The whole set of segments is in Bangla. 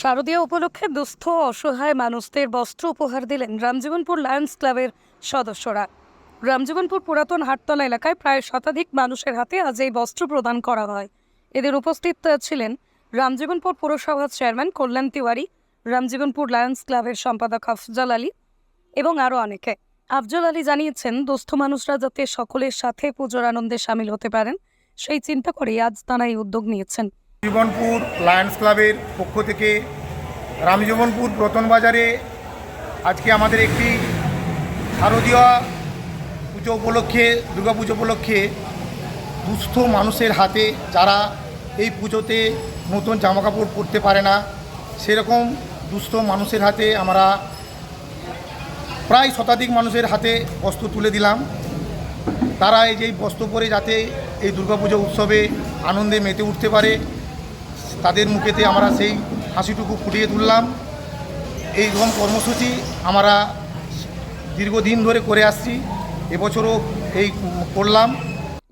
শারদীয় উপলক্ষে দুস্থ অসহায় মানুষদের বস্ত্র উপহার দিলেন রামজীবনপুর লায়ন্স ক্লাবের সদস্যরা। রামজীবনপুর পুরাতন হাটতলা এলাকায় প্রায় শতাধিক মানুষের হাতে আজ এই বস্ত্র প্রদান করা হয়। এদের উপস্থিত ছিলেন রামজীবনপুর পুরসভার চেয়ারম্যান কল্যাণ তিওয়ারি, রামজীবনপুর লায়ন্স ক্লাবের সম্পাদক আফজাল আলী এবং আরও অনেকে। আফজল আলী জানিয়েছেন, দুস্থ মানুষরা যাতে সকলের সাথে পুজোর আনন্দে সামিল হতে পারেন, সেই চিন্তা করেই আজ তারা এই উদ্যোগ নিয়েছেন। জীবনপুর লায়ন্স ক্লাবের পক্ষ থেকে রামজীবনপুর প্রতন বাজারে আজকে আমাদের একটি শারদীয় পুজো উপলক্ষে পুজো উপলক্ষে দুস্থ মানুষের হাতে যারা এই পুজোতে নতুন জামাকাপড় পরতে পারে না, সেরকম দুস্থ মানুষের হাতে আমরা প্রায় শতাধিক মানুষের হাতে বস্ত্র তুলে দিলাম। তারা এই যে বস্ত্র পরে যাতে এই দুর্গাপুজো উৎসবে আনন্দে মেতে উঠতে পারে তাদের মুখেতে আমরা সেই হাসিটুকু ফুটিয়ে তুললাম। এই রকম কর্মসূচি আমরা দীর্ঘদিন ধরে করে আসছি এবছরও এই করলাম।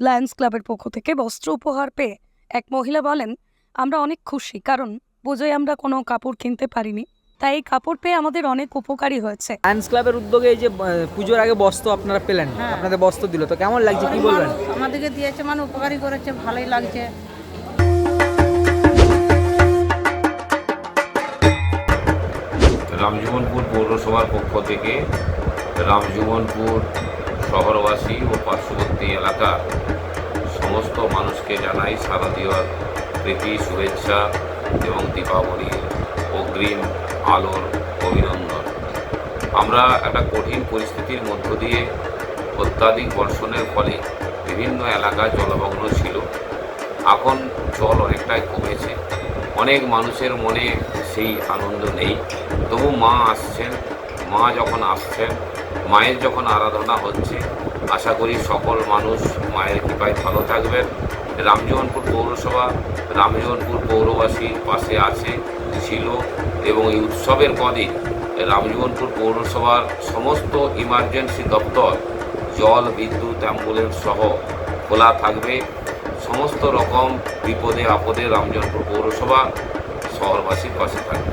লায়ন্স ক্লাবের পক্ষ থেকে বস্ত্র উপহার পেয়ে এক মহিলা বলেন আমরা অনেক খুশি কারণ পুজোয় আমরা কোনো কাপড় কিনতে পারিনি। তাই এই কাপড় পেয়ে আমাদের অনেক উপকারী হয়েছে। লায়ন্স ক্লাবের উদ্যোগে এই যে পুজোর আগে বস্ত্র আপনারা পেলেন হ্যাঁ। আপনাদের বস্ত্র দিল। তো কেমন লাগছে কি বলবেন? আমাদেরকে দিয়েছে মানে উপকারী করেছে ভালোই লাগছে। রামজীবনপুর পৌরসভার পক্ষ থেকে রামজীবনপুর শহরবাসী ও পার্শ্ববর্তী এলাকার সমস্ত মানুষকে জানাই শারদীয় প্রীতি, শুভেচ্ছা এবং দীপাবলির অগ্রিম আলোর অভিনন্দন। আমরা একটা কঠিন পরিস্থিতির মধ্য দিয়ে অত্যাধিক বর্ষণের ফলে বিভিন্ন এলাকা জলমগ্ন ছিল। এখন জল অনেকটাই কমেছে। অনেক মানুষের মনে সেই আনন্দ নেই। তবু মা আসছেন, মা যখন আসছেন, মায়ের যখন আরাধনা হচ্ছে, আশা করি সকল মানুষ মায়ের কৃপায় ভালো থাকবেন। রামজীবনপুর পৌরসভা, রামজীবনপুর পৌরবাসীর পাশে আছে ছিল এবং এই উৎসবের পদে রামজীবনপুর পৌরসভার সমস্ত ইমার্জেন্সি দপ্তর, জল, বিদ্যুৎ, অ্যাম্বুলেন্স সহ খোলা থাকবে। সমস্ত রকম বিপদে আপদে রামজনপুর পৌরসভা শহরবাসীর পাশে থাকবে।